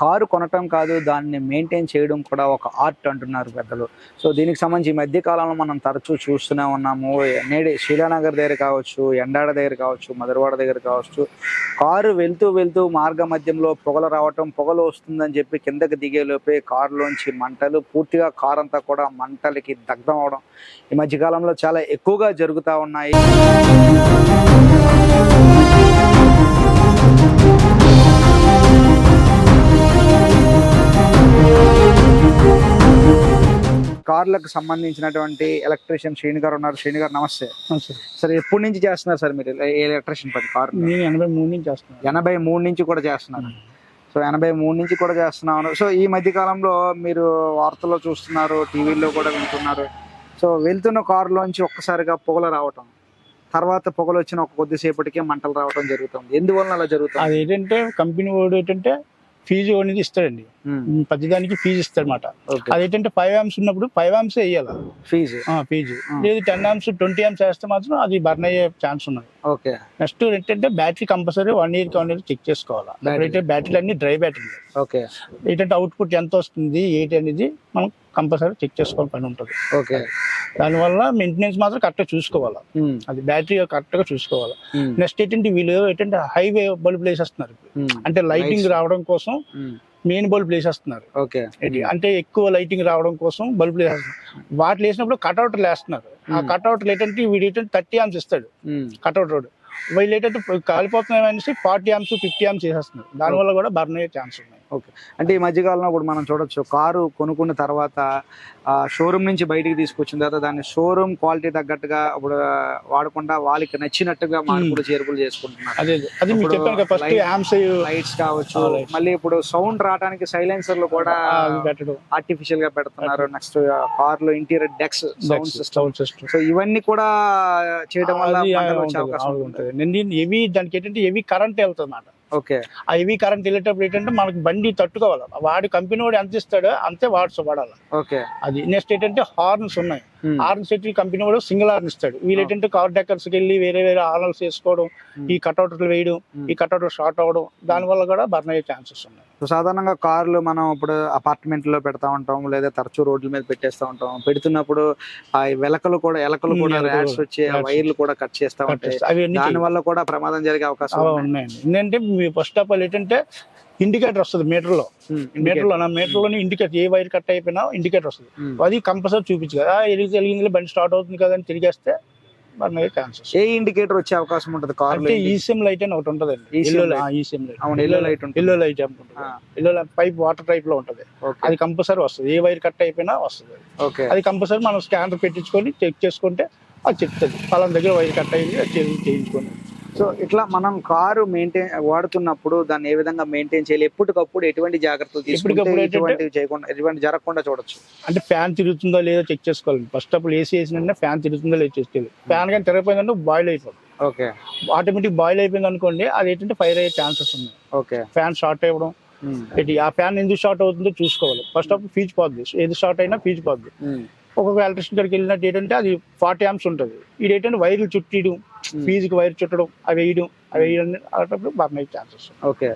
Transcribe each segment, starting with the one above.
Car కొనటం కాదు దాన్ని మెయింటైన్ చేయడం కూడా ఒక ఆర్ట్ అంటున్నారు పెద్దలు. సో దీనికి సంబంధించి ఈ మధ్య కాలంలో మనం తరచూ చూస్తూనే ఉన్నాము. నేడే శీలానగర్ దగ్గర కావచ్చు ఎండాడ దగ్గర కావచ్చు మధురవాడ దగ్గర కావచ్చు కారు వెళ్తూ వెళ్తూ మార్గ మధ్యంలో పొగలు రావటం పొగలు వస్తుందని చెప్పి కిందకి దిగేలోపే కారులోంచి మంటలు పూర్తిగా కారు అంతా కూడా మంటలకి దగ్ధం అవడం ఈ మధ్యకాలంలో చాలా ఎక్కువగా జరుగుతూ ఉన్నాయి. కార్లకు సంబంధించినటువంటి ఎలక్ట్రీషియన్ శ్రేణి గారు ఉన్నారు. శ్రేణి గారు నమస్తే. సార్ ఎప్పటి నుంచి చేస్తున్నారు సార్ మీరు? ఎలక్ట్రీషియన్ పని? కార్? నేను ఎనభై మూడు నుంచి చేస్తున్నాను. ఎనభై మూడు నుంచి కూడా చేస్తున్నారు. సో ఎనభై మూడు నుంచి కూడా చేస్తున్నాను. సో ఈ మధ్య కాలంలో మీరు వార్తల్లో చూస్తున్నారు టీవీల్లో కూడా వింటున్నారు. సో వెళ్తున్న కారులోంచి ఒక్కసారిగా పొగలు రావటం తర్వాత పొగలు వచ్చిన ఒక కొద్దిసేపటికే మంటలు రావటం జరుగుతుంది. ఎందువలన అలా జరుగుతుంది? అది ఏంటంటే కంపెనీ వాడు ఏంటంటే ఫీజు అనేది ఇస్తాడండి. ప్రతిదానికి ఫీజు ఇస్తాడనమాట ఓకే. అది ఏంటంటే ఫైవ్ ఆమ్స్ ఉన్నప్పుడు ఫైవ్ ఆమ్స్ వేయాలి ఫీజు. ఫీజు. లేదు టెన్ ఆమ్స్ ట్వంటీ ఆమ్స్ వేస్తే మాత్రం అది బర్న్ అయ్యే ఛాన్స్ ఉన్నది. ఓకే. నెక్స్ట్ ఏంటంటే battery compulsory one year one year check చేసుకోవాలి. బ్యాటరీలు అన్ని డ్రై బ్యాటరీ ఓకే. ఏంటంటే అవుట్పుట్ ఎంత వస్తుంది ఏంటి అనేది మనం కంపల్సరీ చెక్ చేసుకోవాలి పని ఉంటుంది. ఓకే. దానివల్ల మెయింటెనెన్స్ మాత్రం కరెక్ట్గా చూసుకోవాలి. అది బ్యాటరీ కరెక్ట్గా చూసుకోవాలి. నెక్స్ట్ ఏంటంటే వీళ్ళు ఏంటంటే హైవే బల్బులు వేసేస్తున్నారు అంటే లైటింగ్. రావడం కోసం మెయిన్ బల్బులు వేసేస్తున్నారు? అంటే ఎక్కువ లైటింగ్ రావడం కోసం బల్బులు వేసేస్తున్నారు. వాటిలో వేసినప్పుడు కట్అవుట్లు వేస్తున్నారు. ఆ. కట్అవుట్లు ఏంటంటే వీడు ఏంటంటే థర్టీ ఆమ్స్ ఇస్తాడు. Cutout road. వీళ్ళు ఏంటంటే కాలిపోతున్నాయి అనేసి ఫార్టీ ఆమ్స్ ఫిఫ్టీ ఆమ్స్ చేసేస్తున్నారు దానివల్ల కూడా బర్న్ అయ్యే ఛాన్స్ ఉన్నాయి అంటే ఈ మధ్యకాలంలో ఇప్పుడు మనం చూడొచ్చు కారు కొనుక్కున్న తర్వాత ఆ షోరూమ్ నుంచి బయటికి తీసుకొచ్చిన తర్వాత దాన్ని షోరూమ్ క్వాలిటీ తగ్గట్టుగా ఇప్పుడు వాడకుండా వాళ్ళకి నచ్చినట్టుగా మార్పులు చేర్పులు చేసుకుంటున్నారు. లైట్స్ కావచ్చు. మళ్ళీ ఇప్పుడు సౌండ్ రావడానికి సైలెన్సర్లు కూడా పెట్టడం. ఆర్టిఫిషియల్గా పెడుతున్నారు. నెక్స్ట్ కార్లో interior decks sound system. So ఇవన్నీ కూడా చేయడం వల్ల అవకాశం ఉంటుంది. దానికి ఏంటంటే హెవీ కరెంట్ వెళ్తుంది అన్నమాట ఓకే. ఆ హెవీ కరెంట్ వెళ్ళేటప్పుడు ఏంటంటే మనకి బండి తట్టుకోవాలి. వాడి కంపెనీ వాడు ఎంత ఇస్తాడో అంతే వాడాలి. ఓకే. అది నెక్స్ట్ ఏంటంటే హార్న్స్ ఉన్నాయి. హార్న్స్ ఎట్టి కంపెనీ వాడు సింగిల్ హార్న్ ఇస్తాడు. వీళ్ళు ఏంటంటే కార్ డెక్కర్స్కి వెళ్ళి వేరే వేరే హార్న్స్ వేసుకోవడం ఈ కట్అవుట్లు వేయడం ఈ కట్అవుట్ షార్ట్ అవ్వడం దాని వల్ల కూడా బర్న్ అయ్యే ఛాన్సెస్ ఉన్నాయి. సో సాధారణంగా కార్లు మనం ఇప్పుడు అపార్ట్మెంట్లో పెడతా ఉంటాం లేదా తరచూ రోడ్ల మీద పెట్టేస్తా ఉంటాం. పెడుతున్నప్పుడు ఆ వెలకలు కూడా ఎలకలు కూడా ర్యాట్స్ వచ్చి. వైర్లు కూడా కట్ చేస్తా ఉంటాయి దాని వల్ల కూడా ప్రమాదం జరిగే అవకాశం. ఉన్నాయండి. ఏంటంటే ఫస్ట్ ఆఫ్ ఆల్ ఏంటంటే ఇండికేటర్ వస్తుంది మీటర్లో ఉమ్, మీటర్లో నా మీటర్లోనే ఇండికేటర్ ఏ వైర్ కట్ అయిపోయినా ఇండికేటర్ వస్తుంది. ఉమ్. అది కంపల్సరీ చూపించు కదా. ఎలిగి తెలిగింది బండి స్టార్ట్ అవుతుంది కదా అని తిరిగేస్తే ఏ ఇండికేటర్ వచ్చే అవకాశం ఉంటుంది? కార్ అంటే ఈసీఎం లైట్ అని ఒకటి ఎల్లో light. ఈసీఎం లైట్ అవును ఎల్లో లైట్ ఉంటుంది. ఎల్లో లైట్ అనుకుంటుంది పైప్ వాటర్ టైప్లో ఉంటది. అది కంపల్సరీ వస్తుంది. ఏ వైర్ కట్ అయిపోయినా వస్తుంది. ఓకే అది కంపల్సరీ మనం స్కానర్ పెట్టించుకొని చెక్ చేసుకుంటే అది చెప్తుంది. పలానా దగ్గర వైర్ కట్ అయింది అది చేయించుకోండి సో ఇట్లా మనం కారు మెయింటైన్ వాడుతున్నప్పుడు దాన్ని ఏ విధంగా మెయింటైన్ చేయాలి? ఎప్పటికప్పుడు ఎటువంటి జాగ్రత్తలు తీసుకుంటే ఎటువంటి చేయకుండా ఎటువంటి జరగకుండా చూడొచ్చు. అంటే ఫ్యాన్ తిరుగుతుందో లేదో చెక్ చేసుకోవాలి. ఫస్ట్ అప్పుడు ఏసీ వేసిన ఫ్యాన్ తిరుగుతుందో లేదో చేయాలి. ఫ్యాన్ కానీ తిరగపోయిందంటే బాయిల్ అయిపోతుంది ఓకే. ఆటోమేటిక్ బాయిల్ అయిపోయింది అనుకోండి అది ఏంటంటే ఫైర్ అయ్యే ఛాన్సెస్ ఉన్నాయి. ఓకే. ఫ్యాన్ షార్ట్ అవ్వడం. ఆ ఫ్యాన్ ఎందుకు షార్ట్ అవుతుందో చూసుకోవాలి. ఫస్ట్ ఆఫ్ ఫీజ్ పోద్ది. ఏది షార్ట్ అయినా ఫీజ్ పోద్ది. ఒక్కొక్క ఎలక్ట్రిషన్ దగ్గరికి వెళ్ళినట్టు ఏంటంటే అది ఫార్టీ ఆమ్స్ ఉంటుంది. ఇది ఏంటంటే వైర్లు చుట్టడం ఫీజుకి వైర్ చుట్టడం అవి వేయడం అవి వేయడం అలాంటప్పుడు బర్న్ అయ్యే ఛాన్సెస్ ఓకే.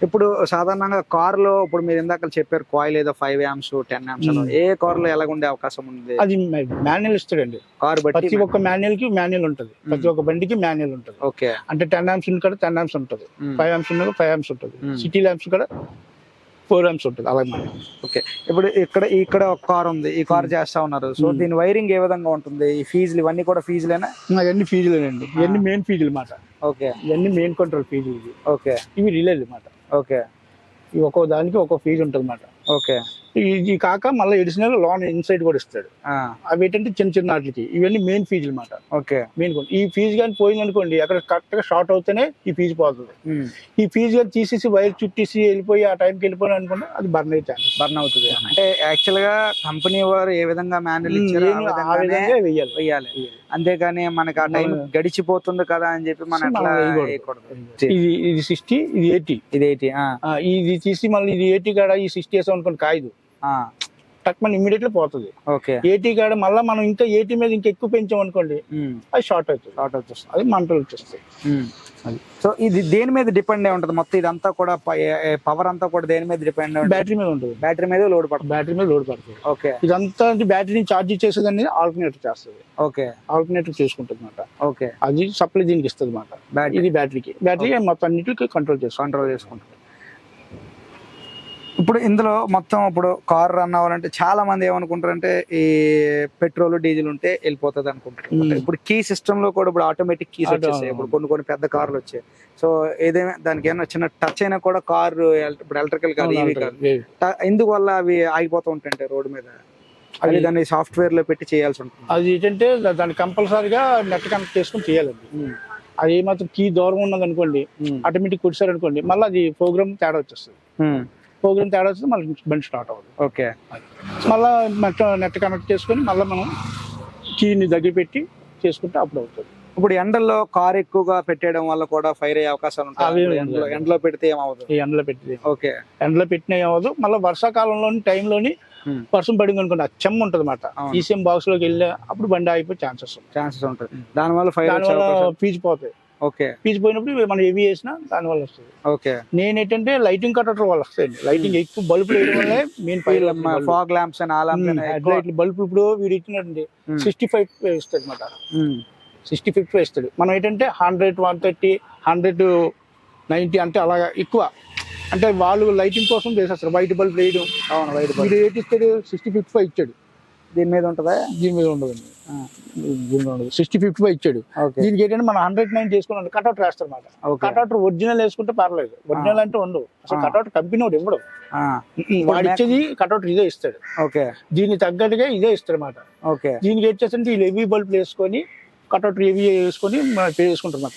ఇప్పుడు సాధారణంగా కార్లో ఇప్పుడు మీరు ఇందాక చెప్పారు కాయిల్ ఏదో ఫైవ్ యామ్స్ టెన్ యామ్స్. ఏ కార్లో ఎలా ఉండే అవకాశం ఉంది? అది మాన్యువల్ ఇస్తాడండి. కార్ ప్రతి బట్టి ఒక్క మాన్యువల్కి మాన్యువల్ ఉంటుంది ప్రతి ఒక్క బండికి మాన్యువల్ ఉంటుంది. ఓకే. అంటే టెన్ ఆమ్స్ ఉన్న కూడా టెన్ ఆమ్స్ ఉంటుంది ఫైవ్ ఆమ్స్ ఉన్న ఫైవ్ ఆమ్స్ ఉంటుంది. సిటీ ల్యాంప్స్ కూడా ఫోర్ ఆమ్స్ ఉంటుంది. అలాగే ఓకే. ఇప్పుడు ఇక్కడ ఇక్కడ ఒక కార్ ఉంది. ఈ కార్ చేస్తా ఉన్నారు. So um. దీని వైరింగ్ ఏ విధంగా ఉంటుంది? ఈ ఫీజులు ఇవన్నీ కూడా ఫీజులేనా? అవన్నీ ఫీజులేనండి. ఇవన్నీ మెయిన్ ఫీజులు మాట. ఓకే. ఇవన్నీ మెయిన్ కంట్రోల్ ఫీజులు. ఇవి ఓకే. ఇవి రిలేలు మాట. ఓకే. ఇవి ఒక్కో దానికి ఒక్కో ఫీజు ఉంటుంది మాట. ఓకే. ఇది కాక మళ్ళీ ఎడిషనల్ లోన్ ఇన్సైడ్ కూడా ఇస్తాడు. అవి ఏంటంటే చిన్న చిన్న వాటికి. ఇవన్నీ మెయిన్ ఫీజులు మాట ఓకే. మెయిన్ ఈ ఫీజు కానీ పోయింది అనుకోండి అక్కడ కరెక్ట్గా షార్ట్ అవుతేనే ఈ ఫీజు పోతుంది. ఈ ఫీజు కానీ తీసేసి వైర్ చుట్టేసి వెళ్ళిపోయి ఆ టైంకి వెళ్ళిపోయిన అనుకోండి అది బర్న్ ఛాన్సెస్ బర్న్ అవుతుంది. అంటే యాక్చువల్గా కంపెనీ వారు ఏ విధంగా విధంగానే విధంగా వెయ్యాలి. వేయాలి అంతేగాని మనకి ఆ టైం గడిచిపోతుంది కదా అని చెప్పి మనం ఇది ఇది సిక్స్టీ ఇది ఎయిటీ. ఇది ఎయిటీ ఇది తీసి మళ్ళీ ఇది ఎయిటీ కాడ ఈ సిక్స్టీ వేసాం అనుకోండి కాయదు. టక్మన్ ఇమీడియట్లీ పోతుంది. ఓకే. ఏటీ కాడ మళ్ళీ మనం ఇంకా ఏటీ మీద ఇంకా ఎక్కువ పెంచాం అనుకోండి అది షార్ట్ అవుతుంది. షార్ట్ వచ్చేస్తుంది అది మంటలు వచ్చేస్తాయి. సో ఇది దేని మీద డిపెండ్ అయి ఉంటుంది? మొత్తం ఇదంతా కూడా పవర్ అంతా కూడా దేని మీద డిపెండ్ బ్యాటరీ మీద ఉంటుంది. బ్యాటరీ మీద లోడ్ పడుతుంది. బ్యాటరీ మీద లోడ్ పడుతుంది. ఓకే. ఇదంతా బ్యాటరీని ఛార్జ్ చేసేది అనేది ఆల్టర్నేటర్ చేస్తుంది. ఓకే. ఆల్టర్నేటర్ చేసుకుంటుంది అనమాట ఓకే. అది సప్లై దీనికి ఇస్తుంది అనమాట బ్యాటరీ ఇది బ్యాటరీకి బ్యాటరీ మొత్తం అన్నిటికీ కంట్రోల్ చేస్తుంది కంట్రోల్ చేసుకుంటుంది. ఇప్పుడు ఇందులో మొత్తం ఇప్పుడు కార్ రన్ అవ్వాలంటే చాలా మంది ఏమనుకుంటారంటే ఈ పెట్రోల్ డీజిల్ ఉంటే వెళ్ళిపోతుంది అనుకుంటారు. ఇప్పుడు కీ సిస్టమ్లో కూడా ఇప్పుడు ఆటోమేటిక్ కీస్ వచ్చేసాయి. ఇప్పుడు కొన్ని కొన్ని పెద్ద కార్లు వచ్చాయి. సో ఏదైనా దానికి ఏమైనా చిన్న టచ్ అయినా కూడా కారు ఇప్పుడు ఎలక్ట్రికల్ కాదు ఈవీ కాదు. ట- ఎందుకు వల్ల అవి ఆగిపోతూ ఉంటాయి రోడ్డు మీద. అది అది- దాన్ని సాఫ్ట్వేర్లో పెట్టి చేయాల్సి ఉంటుంది. అది ఏంటంటే దాన్ని కంపల్సరీగా నెట్ కనెక్ట్ చేసుకుని చేయాలండి. అది ఏమాత్రం కీ దూరం ఉన్నది అనుకోండి. ఆటోమేటిక్ కొట్టారు అనుకోండి మళ్ళీ అది ప్రోగ్రామ్ తేడా వచ్చేస్తుంది. ప్రోగ్రామ్ తేడా వస్తే మళ్ళీ బండి స్టార్ట్ అవ్వదు ఓకే. మళ్ళీ నెట్ నెట్ కనెక్ట్ చేసుకొని మళ్ళీ మనం కీని దగ్గర పెట్టి చేసుకుంటే అప్పుడు అవుతుంది. ఇప్పుడు ఎండల్లో కార్ ఎక్కువగా పెట్టేయడం వల్ల కూడా ఫైర్ అయ్యే అవకాశాలు అవి ఉంటాయి. ఎండలో పెడితే ఏమవుతుంది ఈ ఎండలో పెట్టి ఓకే. ఎండలో పెట్టిన అవ్వదు మళ్ళీ వర్షాకాలంలోని టైంలోని. వర్షం పడింది అనుకోండి ఆ చెమ్మ ఉంటుంది అనమాట. ఈసీఎం బాక్స్లోకి వెళ్ళే అప్పుడు బండి ఆగిపోయే ఛాన్సెస్ ఛాన్సెస్ ఉంటుంది దానివల్ల ఫైర్ వచ్చే దానివల్ల అవకాశం పీచు పోతాయి ఓకే. పీచు పోయినప్పుడు మనం హెవీ వేసినా దానివల్ల వస్తుంది. ఓకే. నేను ఏంటంటే లైటింగ్ కటర్ వల్ల వస్తాయండి లైటింగ్ ఎక్కువ బల్బులు వేయడం వల్లే మెయిన్ ఫైర్ ఫాగ్ ల్యాంప్స్ అని ఆ ల్యాంప్స్ బల్బులు ఇప్పుడు వీడు ఇచ్చినట్టు. సిక్స్టీ ఫైవ్ ఇస్తాడు అనమాట సిక్స్టీ ఫిఫ్టీ ఇస్తాడు. మనం ఏంటంటే hundred one thirty hundred ninety అంటే అలాగా ఎక్కువ. అంటే వాళ్ళు లైటింగ్ కోసం చేసేస్తారు. వైట్ బల్బ్ వేయడం. అవును వైట్ ఏంటి ఇస్తాడు సిక్స్టీ ఫిఫ్టీ ఫైవ్ ఇచ్చాడు. దీని మీద ఉంటుందా? దీని మీద ఉండదండి దీని మీద ఉండదు. సిక్స్టీ ఫిఫ్టీ ఫైవ్ ఇచ్చాడు. దీనికి ఏంటంటే మనం హండ్రెడ్ నైన్ చేసుకున్నాం కట్అవుట్ వేస్తారు అనమాట కట్అవుట్ ఒరిజినల్ వేసుకుంటే పర్లేదు. ఒరిజినల్ అంటే ఉండవు. అసలు. కట్అవుట్ కంపెనీ వాడు ఇవ్వడు. ఆ, వాడు ఇచ్చేది కట్అవుట్ ఇదే ఇస్తాడు. ఓకే. దీనికి తగ్గట్టుగా ఇదే ఇస్తాడు అనమాట ఓకే. దీనికి వచ్చేసరికి ఈ హెవీ బల్బ్ వేసుకొని కట్అవుట్ హెవీ వేసుకొని పే చేసుకుంటాం అన్నమాట.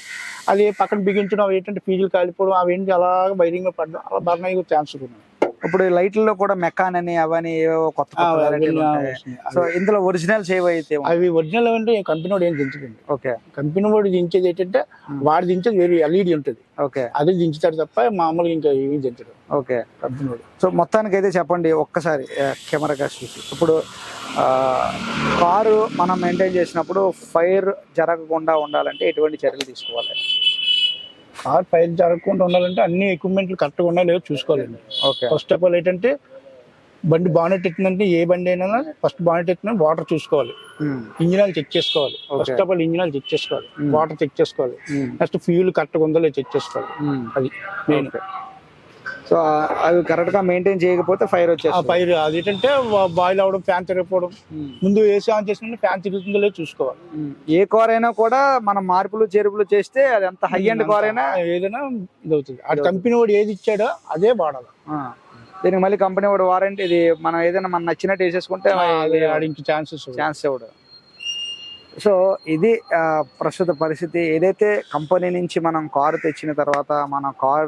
అది పక్కన బిగించడం ఏంటంటే ఫీజులు కాలిపోవడం అవి ఏంటి అలా వైరింగ్ పడడం అలా బర్న్ అయ్యే ఛాన్స్ ఉంటుంది ఇప్పుడు లైట్లలో కూడా మెకాన్ అని అవని ఏవో కొత్త. సో ఇందులో ఒరిజినల్స్ ఏవైతే అవి ఒరిజినల్ అంటే కంపెనీ వాడు ఏం దించడండి. ఓకే. కంపెనీ వాడు దించేది ఏంటంటే Hmm. వాడు దించేది వేరే ఎల్ఈడి ఉంటుంది. ఓకే. అదే దించుతాడు తప్ప మామూలుగా ఇంకా ఏమీ దించడు. ఓకే. కంపెనీ వాడు. సో మొత్తానికి అయితే చెప్పండి ఒక్కసారి కెమెరా కాస్ట్ చూసి. ఇప్పుడు కారు మనం మెయింటైన్ చేసినప్పుడు ఫైర్ జరగకుండా ఉండాలంటే ఎటువంటి చర్యలు తీసుకోవాలి? కార్ ఫైర్ జరగకుండా ఉండాలంటే అన్ని ఎక్విప్మెంట్లు కరెక్ట్గా ఉన్నాయో లేదో చూసుకోవాలండి. ఓకే. ఫస్ట్ ఆఫ్ ఆల్ ఏంటంటే బండి బానెట్ ఎత్తిందంటే ఏ బండి అయినా ఫస్ట్ బానెట్ ఎత్తిన వాటర్ చూసుకోవాలి. ఇంజిన్ ఆయిల్ చెక్ చేసుకోవాలి. First of all engine oil check చేసుకోవాలి. Hmm. వాటర్ చెక్ చేసుకోవాలి. నెక్స్ట్ ఫ్యూల్ కరెక్ట్గా ఉందో లేదో చెక్ చేసుకోవాలి. అది మెయిన్ సో అవి కరెక్ట్గా మెయింటైన్ చేయకపోతే ఫైర్ ఆ వచ్చేస్తుంది ఫైర్ అది ఏంటంటే బాయిల్ అవడం ఫ్యాన్ తిరగకపోవడం ఉమ్. ముందు ఏసీ ఆన్ చేసిన ఫ్యాన్ తిరుగుతుందో లేదో చూసుకోవాలి ఉమ్. ఏ కార్ అయినా కూడా మనం మార్పులు చేర్పులు చేస్తే అది ఎంత హై అండ్ కార్ అయినా ఏదైనా ఇది అవుతుంది ఆ కంపెనీ వాడు ఏది ఇచ్చాడో అదే వాడాలి ఆ. దీనికి మళ్ళీ కంపెనీ వాడు వారంటీ ఇది మనం ఏదైనా మనం నచ్చినట్టు వేసేసుకుంటే ఛాన్సెస్ ఛాన్స్ ఇవ్వడు సో ఇది ప్రస్తుత పరిస్థితి. ఏదైతే కంపెనీ నుంచి మనం కారు తెచ్చిన తర్వాత మన కారు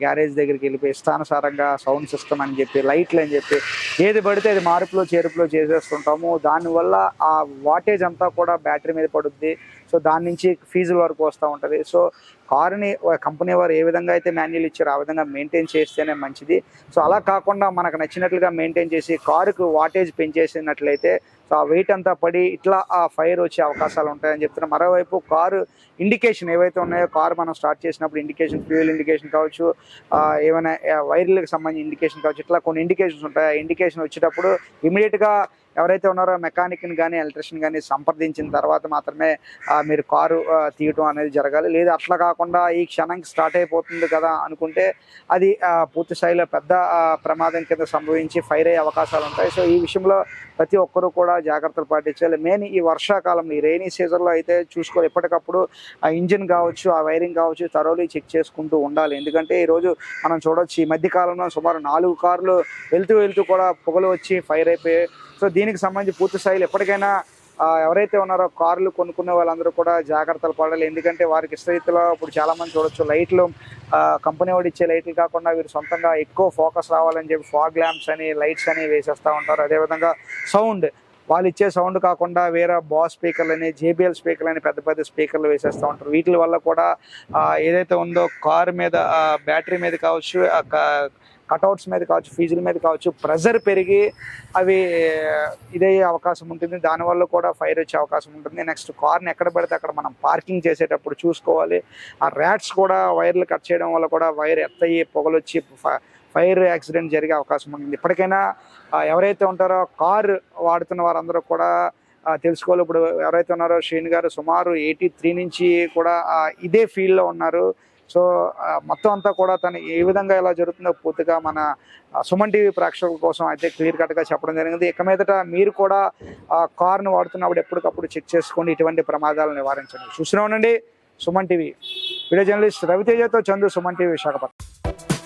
గ్యారేజ్ దగ్గరికి వెళ్ళిపోయి ఇష్టానుసారంగా సౌండ్ సిస్టమ్ అని చెప్పి లైట్లు అని చెప్పి ఏది పడితే అది మార్పులో చేర్పులో చేసేస్తుంటాము. దానివల్ల ఆ వాటేజ్ అంతా కూడా బ్యాటరీ మీద పడుద్ది. సో దాని నుంచి ఫీజుల వరకు వస్తూ ఉంటుంది. సో కారుని కంపెనీ వారు ఏ విధంగా అయితే మాన్యువల్ ఇచ్చారో ఆ విధంగా మెయింటైన్ చేస్తేనే మంచిది. సో అలా కాకుండా మనకు నచ్చినట్లుగా మెయింటైన్ చేసి కారుకు వాటేజ్ పెంచేసినట్లయితే సో ఆ వెయిట్ అంతా పడి ఇట్లా ఆ ఫైర్ వచ్చే అవకాశాలు ఉంటాయని చెప్తున్నా. మరోవైపు కారు ఇండికేషన్ ఏవైతే ఉన్నాయో కారు మనం స్టార్ట్ చేసినప్పుడు ఇండికేషన్ ఫ్యూయల్ ఇండికేషన్ కావచ్చు ఏమైనా వైర్లకు సంబంధించిన ఇండికేషన్ కావచ్చు ఇట్లా కొన్ని ఇండికేషన్స్ ఉంటాయి. ఆ ఇండికేషన్ వచ్చేటప్పుడు ఇమీడియట్గా ఎవరైతే ఉన్నారో మెకానిక్ని కానీ ఎలక్ట్రిషియన్ కానీ సంప్రదించిన తర్వాత మాత్రమే మీరు కారు తీయటం అనేది జరగాలి. లేదా అట్లా కాకుండా ఈ క్షణంకి స్టార్ట్ అయిపోతుంది కదా అనుకుంటే అది పూర్తి స్థాయిలో పెద్ద ప్రమాదం కింద సంభవించి ఫైర్ అయ్యే అవకాశాలు ఉంటాయి. సో ఈ విషయంలో ప్రతి ఒక్కరూ కూడా జాగ్రత్తలు పాటించాలి. మెయిన్ ఈ వర్షాకాలం ఈ రైనీ సీజన్లో అయితే చూసుకోవాలి ఎప్పటికప్పుడు ఆ ఇంజిన్ కావచ్చు ఆ వైరింగ్ కావచ్చు తరోలీ చెక్ చేసుకుంటూ ఉండాలి. ఎందుకంటే ఈరోజు మనం చూడొచ్చు ఈ మధ్యకాలంలో సుమారు నాలుగు కార్లు వెళ్తూ వెళ్తూ కూడా పొగలు వచ్చి ఫైర్ అయిపోయి సో దీనికి సంబంధించి పూర్తి స్థాయిలో ఎప్పటికైనా ఎవరైతే ఉన్నారో కార్లు కొనుక్కునే వాళ్ళందరూ కూడా జాగ్రత్తలు పడాలి ఎందుకంటే వారికి ఇష్టరీతిలో ఇప్పుడు చాలా మంది చూడొచ్చు లైట్లు కంపెనీ వాడు ఇచ్చే లైట్లు కాకుండా వీరు సొంతంగా ఎక్కువ ఫోకస్ రావాలని చెప్పి ఫాగ్ ల్యాంప్స్ అని లైట్స్ అని వేసేస్తూ ఉంటారు. అదేవిధంగా సౌండ్ వాళ్ళు ఇచ్చే సౌండ్ కాకుండా వేరే బాస్ స్పీకర్లు అని జేబిఎల్ స్పీకర్లు అని పెద్ద పెద్ద స్పీకర్లు వేసేస్తూ ఉంటారు. వీటి వల్ల కూడా ఏదైతే ఉందో కారు మీద బ్యాటరీ మీద కావచ్చు కటౌట్స్ మీద కావచ్చు ఫీజుల మీద కావచ్చు ప్రెజర్ పెరిగి అవి ఇదయ్యే అవకాశం ఉంటుంది. దానివల్ల కూడా ఫైర్ వచ్చే అవకాశం ఉంటుంది. నెక్స్ట్ కార్ని ఎక్కడ పడితే అక్కడ మనం పార్కింగ్ చేసేటప్పుడు చూసుకోవాలి. ఆ ర్యాట్స్ కూడా వైర్లు కట్ చేయడం వల్ల కూడా వైర్ ఎత్తయ్యి పొగలు వచ్చి ఫైర్ యాక్సిడెంట్ జరిగే అవకాశం ఉంటుంది. ఇప్పటికైనా ఎవరైతే ఉంటారో కార్ వాడుతున్న వారందరూ కూడా తెలుసుకోవాలి. ఇప్పుడు ఎవరైతే ఉన్నారో శ్రీని గారు సుమారు ఎయిటీ త్రీ నుంచి కూడా ఇదే ఫీల్డ్లో ఉన్నారు. సో మొత్తం అంతా కూడా తను ఏ విధంగా ఎలా జరుగుతుందో పూర్తిగా మన సుమన్ టీవీ ప్రేక్షకుల కోసం అయితే క్లియర్ కట్గా చెప్పడం జరిగింది. ఇక మీదట మీరు కూడా కార్ను వాడుతున్నప్పుడు ఎప్పటికప్పుడు చెక్ చేసుకోండి ఇటువంటి ప్రమాదాలను నివారించండి. చూస్తూనే ఉండండి. సుమన్ టీవీ. వీడియో జర్నలిస్ట్ రవితేజతో చందు సుమన్ టీవీ విశాఖపట్నం.